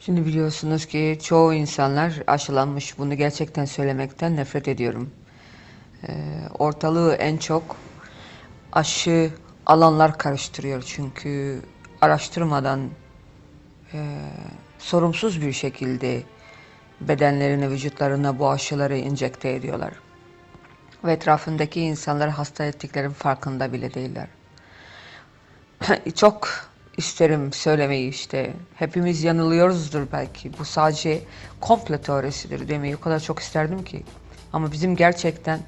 Şimdi biliyorsunuz ki çoğu insanlar aşılanmış. Bunu gerçekten söylemekten nefret ediyorum. Ee, ortalığı en çok aşı alanlar karıştırıyor. Çünkü araştırmadan e, sorumsuz bir şekilde bedenlerine, vücutlarına bu aşıları enjekte ediyorlar. Ve etrafındaki insanlar hasta ettiklerin farkında bile değiller. Çok isterim söylemeyi işte. Hepimiz yanılıyoruzdur belki. Bu sadece komple teorisidir demeyi o kadar çok isterdim ki. Ama bizim gerçekten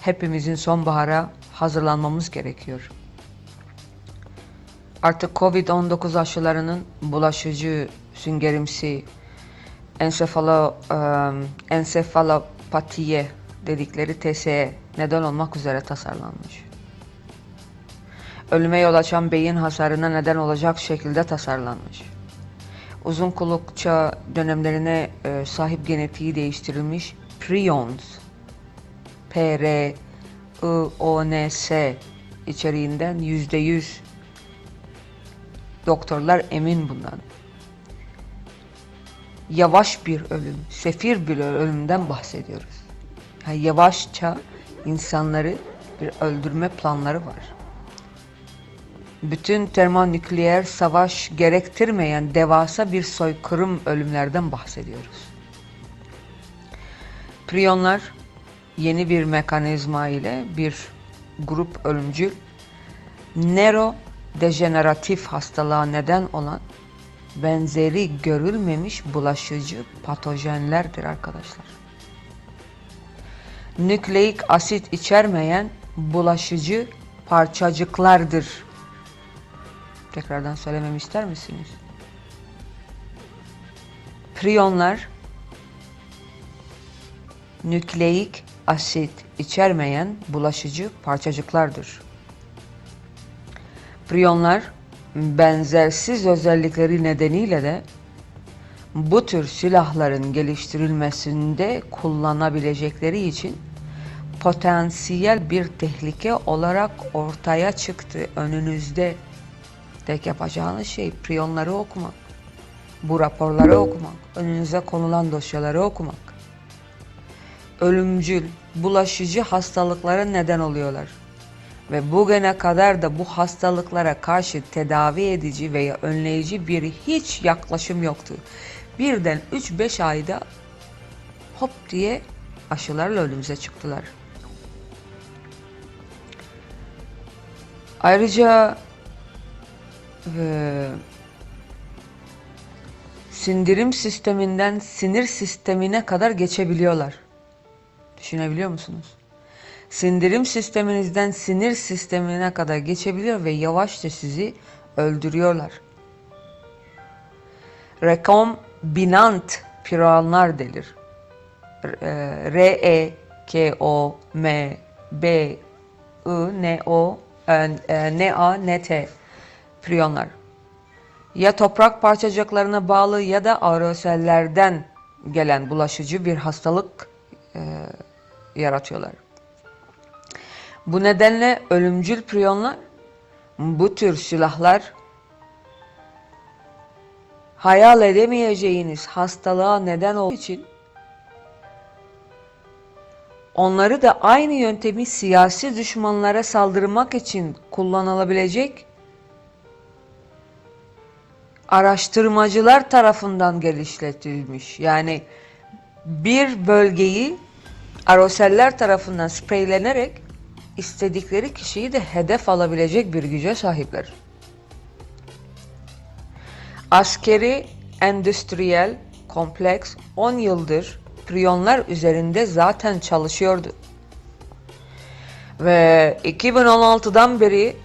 hepimizin sonbahara hazırlanmamız gerekiyor. Artık Covid-19 aşılarının bulaşıcı, süngerimsi, ensefalo, ensefalopatiye dedikleri TSE neden olmak üzere tasarlanmış. Ölüme yol açan beyin hasarına neden olacak şekilde tasarlanmış. Uzun kulakça dönemlerine e, sahip genetiği değiştirilmiş prions, P, R, I, O, N, S içeriğinden yüzde yüz doktorlar emin bundan. Yavaş bir ölüm, sefir bir ölümden bahsediyoruz. Yani yavaşça insanları bir öldürme planları var. Bütün termonükleer savaş gerektirmeyen devasa bir soykırım ölümlerden bahsediyoruz. Priyonlar yeni bir mekanizma ile bir grup ölümcül nörodejeneratif hastalığa neden olan benzeri görülmemiş bulaşıcı patojenlerdir arkadaşlar. Nükleik asit içermeyen bulaşıcı parçacıklardır. Tekrardan söylememi ister misiniz? Priyonlar nükleik asit içermeyen bulaşıcı parçacıklardır. Priyonlar benzersiz özellikleri nedeniyle de bu tür silahların geliştirilmesinde kullanabilecekleri için potansiyel bir tehlike olarak ortaya çıktı önünüzde. Tek yapacağınız şey priyonları okumak, bu raporları okumak, önünüze konulan dosyaları okumak. Ölümcül, bulaşıcı hastalıklara neden oluyorlar. Ve bugüne kadar da bu hastalıklara karşı tedavi edici veya önleyici bir hiç yaklaşım yoktu. Birden 3-5 ayda hop diye aşılarla önümüze çıktılar. Ayrıca e, sindirim sisteminden sinir sistemine kadar geçebiliyorlar. Düşünebiliyor musunuz? Sindirim sisteminizden sinir sistemine kadar geçebiliyor ve yavaşça sizi öldürüyorlar. Rekombinant piranlar denir. R E K O M B I N O N A N T priyonlar. Ya toprak parçacıklarına bağlı ya da aerosellerden gelen bulaşıcı bir hastalık e, yaratıyorlar. Bu nedenle ölümcül priyonlar bu tür silahlar hayal edemeyeceğiniz hastalığa neden olduğu için onları da aynı yöntemi siyasi düşmanlara saldırmak için kullanılabilecek araştırmacılar tarafından geliştirilmiş. Yani bir bölgeyi aeroseller tarafından spreylenerek istedikleri kişiyi de hedef alabilecek bir güce sahipler. Askeri endüstriyel kompleks 10 yıldır priyonlar üzerinde zaten çalışıyordu. Ve 2016'dan beri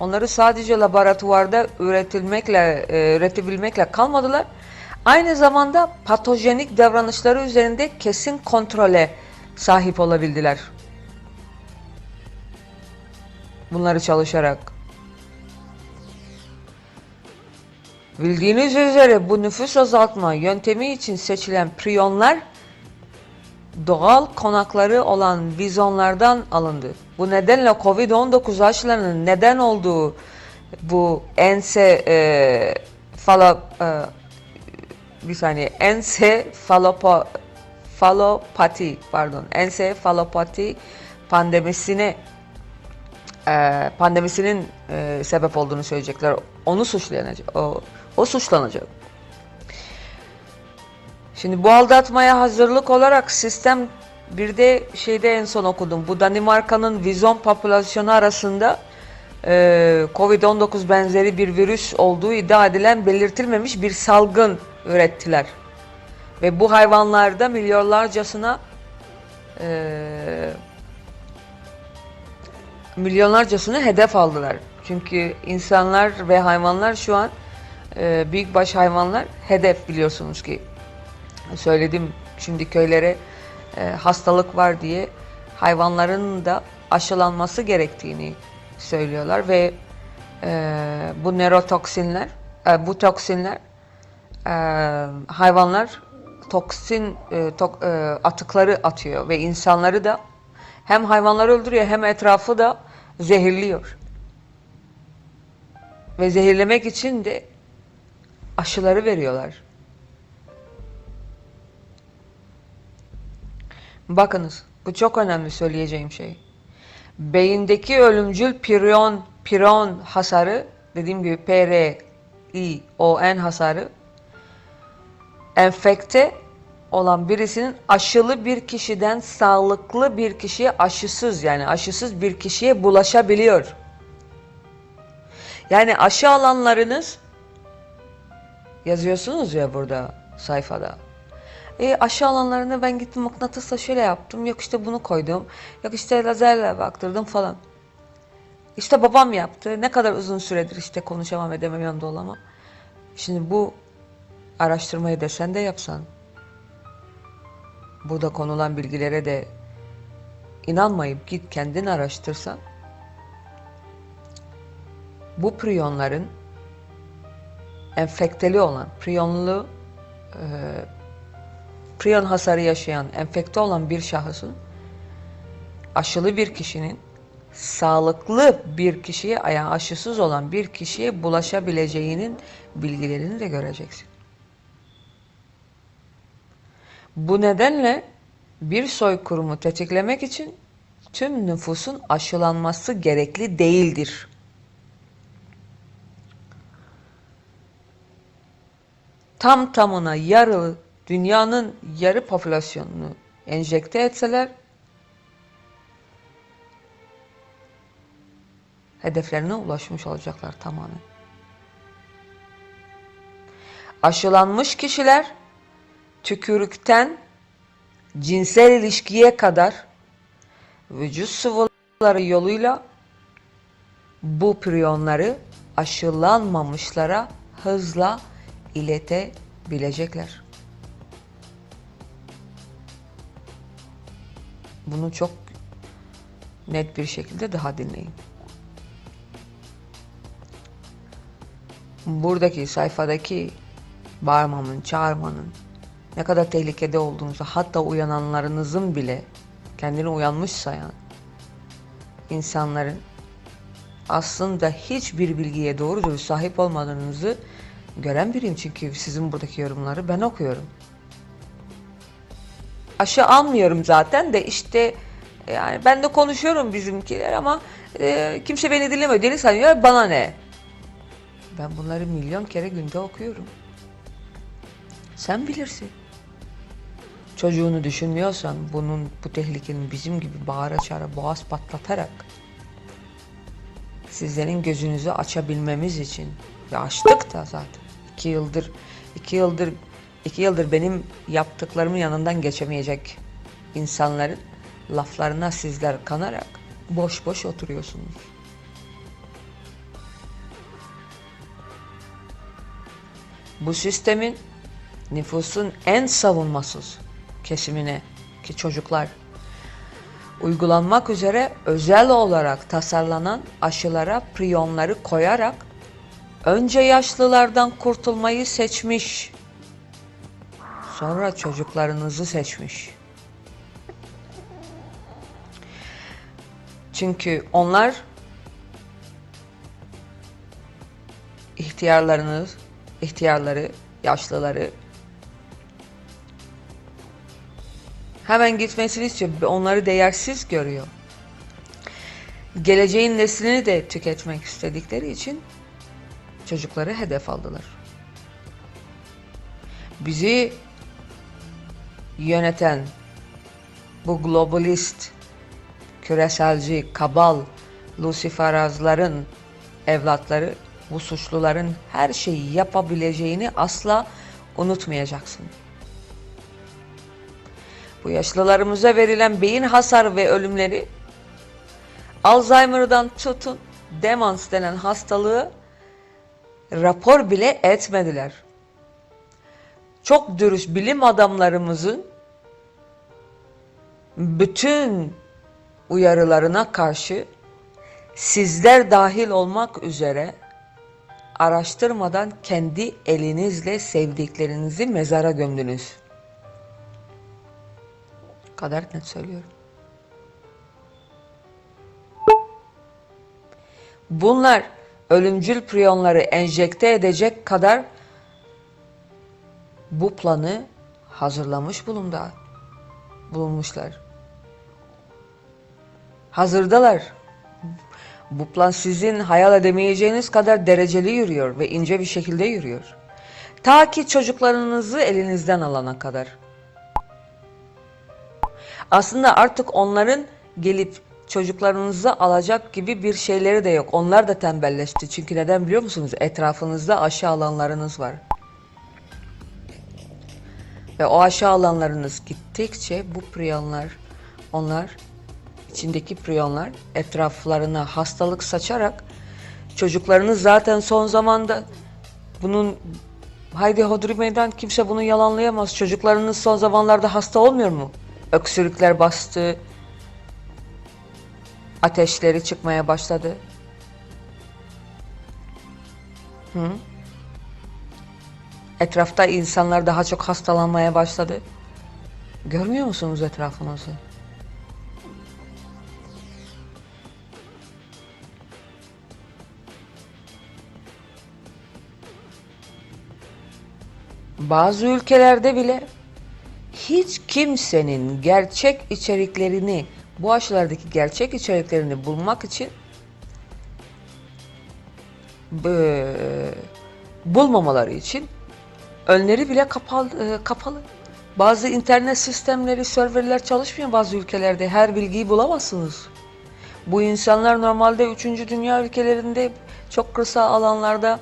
onları sadece laboratuvarda üretilmekle, e, üretebilmekle kalmadılar. Aynı zamanda patojenik davranışları üzerinde kesin kontrole sahip olabildiler. Bunları çalışarak. Bildiğiniz üzere bu nüfus azaltma yöntemi için seçilen priyonlar doğal konakları olan vizonlardan alındı. Bu nedenle Covid-19 aşılarının neden olduğu bu ense e, fala, e, bir saniye ensefalopa falopati pardon ensefalopati pandemisine e, pandemisinin e, sebep olduğunu söyleyecekler. Onu suçlanacak. O, o suçlanacak. Şimdi bu aldatmaya hazırlık olarak sistem bir de şeyde en son okudum. Bu Danimarka'nın vizon popülasyonu arasında e, Covid-19 benzeri bir virüs olduğu iddia edilen belirtilmemiş bir salgın ürettiler. Ve bu hayvanlarda milyonlarcasına e, milyonlarcasını hedef aldılar. Çünkü insanlar ve hayvanlar şu an e, büyükbaş hayvanlar hedef biliyorsunuz ki. Söyledim şimdi köylere e, hastalık var diye hayvanların da aşılanması gerektiğini söylüyorlar ve e, bu nörotoksinler, e, bu toksinler e, hayvanlar toksin e, tok- e, atıkları atıyor ve insanları da hem hayvanları öldürüyor hem etrafı da zehirliyor. Ve zehirlemek için de aşıları veriyorlar. Bakınız, bu çok önemli söyleyeceğim şey. Beyindeki ölümcül prion, prion hasarı, dediğim gibi P-R-I-O-N hasarı, enfekte olan birisinin aşılı bir kişiden sağlıklı bir kişiye aşısız yani aşısız bir kişiye bulaşabiliyor. Yani aşı alanlarınız yazıyorsunuz ya burada sayfada. E, aşı alanlarını ben gittim mıknatısla şöyle yaptım. Yok işte bunu koydum. Yok işte lazerle baktırdım falan. İşte babam yaptı. Ne kadar uzun süredir işte konuşamam edemem yanında olamam. Şimdi bu araştırmayı da sen de yapsan. Burada konulan bilgilere de inanmayıp git kendin araştırsan. Bu priyonların enfekteli olan, priyonlu e, priyon hasarı yaşayan, enfekte olan bir şahısın aşılı bir kişinin sağlıklı bir kişiye, yani aşısız olan bir kişiye bulaşabileceğinin bilgilerini de göreceksin. Bu nedenle bir soykırımı tetiklemek için tüm nüfusun aşılanması gerekli değildir. Tam tamına yarı dünyanın yarı popülasyonunu enjekte etseler hedeflerine ulaşmış olacaklar tamamen. Aşılanmış kişiler tükürükten cinsel ilişkiye kadar vücut sıvıları yoluyla bu priyonları aşılanmamışlara hızla iletebilecekler. Bunu çok net bir şekilde daha dinleyin. Buradaki sayfadaki bağırmanın, çağırmanın ne kadar tehlikede olduğunuzu hatta uyananlarınızın bile kendini uyanmış sayan insanların aslında hiçbir bilgiye doğru dürüst sahip olmadığınızı gören biriyim çünkü sizin buradaki yorumları ben okuyorum. Aşı almıyorum zaten de işte yani ben de konuşuyorum bizimkiler ama e, kimse beni dinlemiyor. Deli sanıyor bana ne? Ben bunları milyon kere günde okuyorum. Sen bilirsin. Çocuğunu düşünmüyorsan bunun bu tehlikenin bizim gibi bağıra çağıra boğaz patlatarak sizlerin gözünüzü açabilmemiz için ve açtık da zaten iki yıldır iki yıldır iki yıldır benim yaptıklarımın yanından geçemeyecek insanların laflarına sizler kanarak boş boş oturuyorsunuz. Bu sistemin nüfusun en savunmasız kesimine ki çocuklar uygulanmak üzere özel olarak tasarlanan aşılara priyonları koyarak önce yaşlılardan kurtulmayı seçmiş sonra çocuklarınızı seçmiş. Çünkü onlar ihtiyarlarınız, ihtiyarları, yaşlıları hemen gitmesini istiyor. Onları değersiz görüyor. Geleceğin neslini de tüketmek istedikleri için çocukları hedef aldılar. Bizi yöneten bu globalist, küreselci, kabal, luciferazların evlatları bu suçluların her şeyi yapabileceğini asla unutmayacaksın. Bu yaşlılarımıza verilen beyin hasar ve ölümleri Alzheimer'dan tutun demans denen hastalığı rapor bile etmediler. Çok dürüst bilim adamlarımızın bütün uyarılarına karşı sizler dahil olmak üzere araştırmadan kendi elinizle sevdiklerinizi mezara gömdünüz. Kadar net söylüyorum. Bunlar ölümcül priyonları enjekte edecek kadar bu planı hazırlamış bulunda bulunmuşlar. Hazırdalar. Bu plan sizin hayal edemeyeceğiniz kadar dereceli yürüyor ve ince bir şekilde yürüyor. Ta ki çocuklarınızı elinizden alana kadar. Aslında artık onların gelip çocuklarınızı alacak gibi bir şeyleri de yok. Onlar da tembelleşti. Çünkü neden biliyor musunuz? Etrafınızda aşı alanlarınız var. Ve o aşı alanlarınız gittikçe bu priyonlar, onlar içindeki priyonlar etraflarına hastalık saçarak çocuklarınız zaten son zamanda bunun haydi hodri meydan kimse bunu yalanlayamaz. Çocuklarınız son zamanlarda hasta olmuyor mu? Öksürükler bastı. Ateşleri çıkmaya başladı. Hı? Etrafta insanlar daha çok hastalanmaya başladı. Görmüyor musunuz etrafınızı? Bazı ülkelerde bile hiç kimsenin gerçek içeriklerini, bu aşılardaki gerçek içeriklerini bulmak için bulmamaları için önleri bile kapalı, e, kapalı. Bazı internet sistemleri, serverler çalışmıyor bazı ülkelerde. Her bilgiyi bulamazsınız. Bu insanlar normalde 3. dünya ülkelerinde çok kısa alanlarda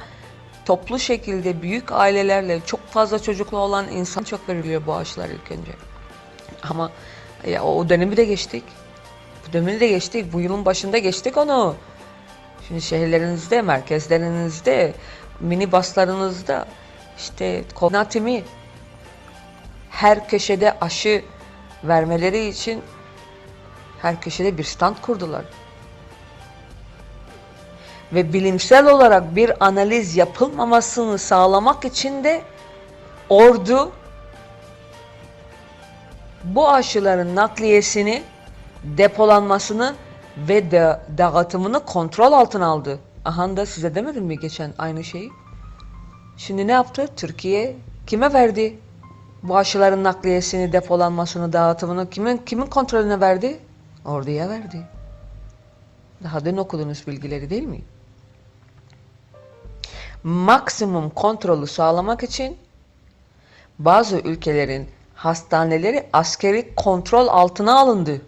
toplu şekilde büyük ailelerle çok fazla çocuklu olan insan çok veriliyor bu aşılar ilk önce. Ama ya o dönemi de geçtik. Bu dönemi de geçtik. Bu yılın başında geçtik onu. Şimdi şehirlerinizde, merkezlerinizde, mini baslarınızda işte kognatimi her köşede aşı vermeleri için her köşede bir stand kurdular. Ve bilimsel olarak bir analiz yapılmamasını sağlamak için de ordu bu aşıların nakliyesini, depolanmasını ve de dağıtımını kontrol altına aldı. Aha da size demedim mi geçen aynı şeyi? Şimdi ne yaptı? Türkiye kime verdi? Bu aşıların nakliyesini, depolanmasını, dağıtımını kimin kimin kontrolüne verdi? Orduya verdi. Daha dün okudunuz bilgileri değil mi? Maksimum kontrolü sağlamak için bazı ülkelerin hastaneleri askeri kontrol altına alındı.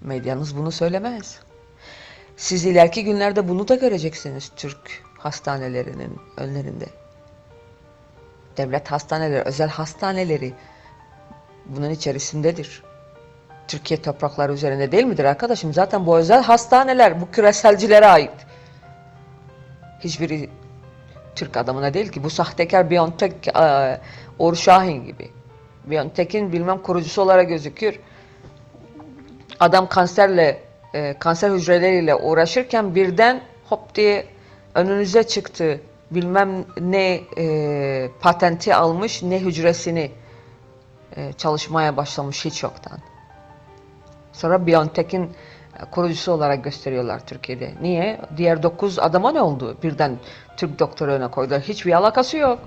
Medyanız bunu söylemez. Siz ileriki günlerde bunu da göreceksiniz Türk hastanelerinin önlerinde. Devlet hastaneleri, özel hastaneleri bunun içerisindedir. Türkiye toprakları üzerinde değil midir arkadaşım? Zaten bu özel hastaneler bu küreselcilere ait. Hiçbiri Türk adamına değil ki. Bu sahtekar Biontech, e, Uğur Şahin gibi. Biontech'in bilmem kurucusu olarak gözüküyor. Adam kanserle, e, kanser hücreleriyle uğraşırken birden hop diye önünüze çıktı. Bilmem ne e, patenti almış, ne hücresini e, çalışmaya başlamış hiç yoktan. Sonra Biontech'in kurucusu olarak gösteriyorlar Türkiye'de. Niye? Diğer dokuz adama ne oldu? Birden Türk doktoru öne koydular. Hiçbir alakası yok.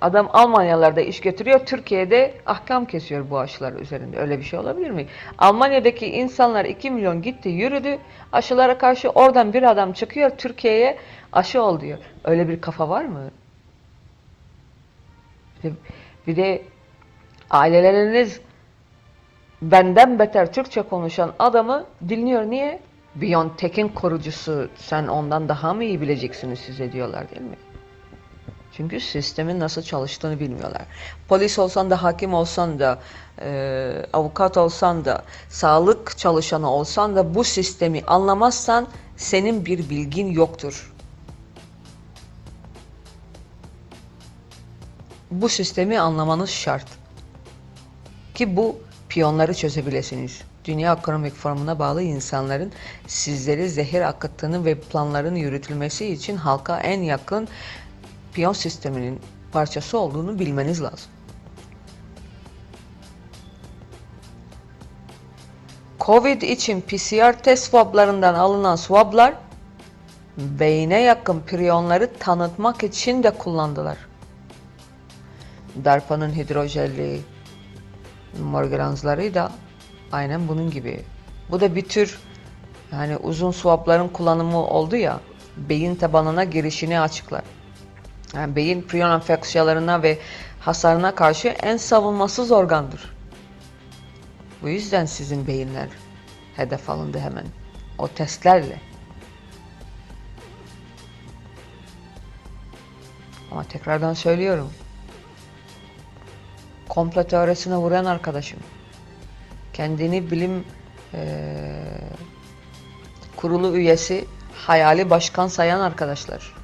Adam Almanyalarda iş götürüyor, Türkiye'de ahkam kesiyor bu aşılar üzerinde. Öyle bir şey olabilir mi? Almanya'daki insanlar 2 milyon gitti, yürüdü. Aşılara karşı oradan bir adam çıkıyor, Türkiye'ye aşı ol diyor. Öyle bir kafa var mı? Bir de, aileleriniz benden beter Türkçe konuşan adamı dinliyor. Niye? Biontech'in korucusu sen ondan daha mı iyi bileceksiniz size diyorlar değil mi? Çünkü sistemin nasıl çalıştığını bilmiyorlar. Polis olsan da, hakim olsan da, e, avukat olsan da, sağlık çalışanı olsan da bu sistemi anlamazsan senin bir bilgin yoktur. Bu sistemi anlamanız şart. Ki bu piyonları çözebilesiniz. Dünya Ekonomik Forumu'na bağlı insanların sizleri zehir akıttığını ve planların yürütülmesi için halka en yakın piyon sisteminin parçası olduğunu bilmeniz lazım. Covid için PCR test swablarından alınan swablar beyne yakın priyonları tanıtmak için de kullandılar. DARPA'nın hidrojelli morgansları da aynen bunun gibi. Bu da bir tür yani uzun swabların kullanımı oldu ya beyin tabanına girişini açıklar. Yani beyin priyon enfeksiyalarına ve hasarına karşı en savunmasız organdır. Bu yüzden sizin beyinler hedef alındı hemen. O testlerle. Ama tekrardan söylüyorum. Komplo teorisine vuran arkadaşım. Kendini bilim eee, kurulu üyesi, hayali başkan sayan arkadaşlar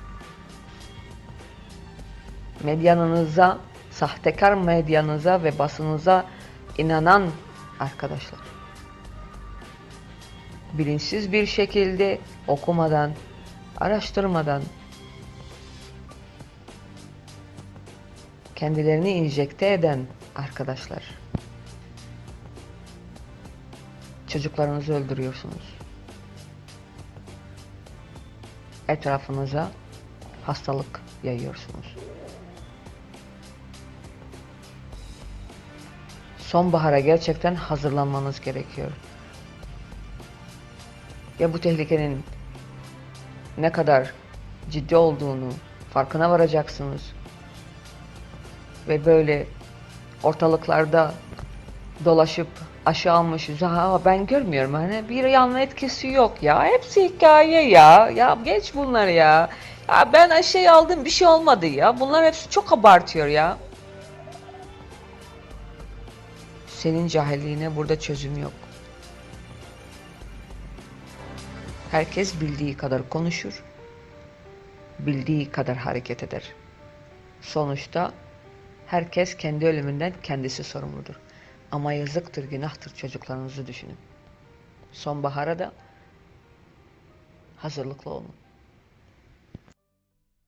medyanınıza, sahtekar medyanıza ve basınıza inanan arkadaşlar. Bilinçsiz bir şekilde okumadan, araştırmadan kendilerini injekte eden arkadaşlar. Çocuklarınızı öldürüyorsunuz. Etrafınıza hastalık yayıyorsunuz. sonbahara gerçekten hazırlanmanız gerekiyor. Ya bu tehlikenin ne kadar ciddi olduğunu farkına varacaksınız. Ve böyle ortalıklarda dolaşıp aşı almışız. Ha ben görmüyorum hani bir yan etkisi yok ya. Hepsi hikaye ya. Ya geç bunları ya. Ya ben aşıyı aldım bir şey olmadı ya. Bunlar hepsi çok abartıyor ya. Senin cahilliğine burada çözüm yok. Herkes bildiği kadar konuşur, bildiği kadar hareket eder. Sonuçta herkes kendi ölümünden kendisi sorumludur. Ama yazıktır, günahtır çocuklarınızı düşünün. Sonbahara da hazırlıklı olun.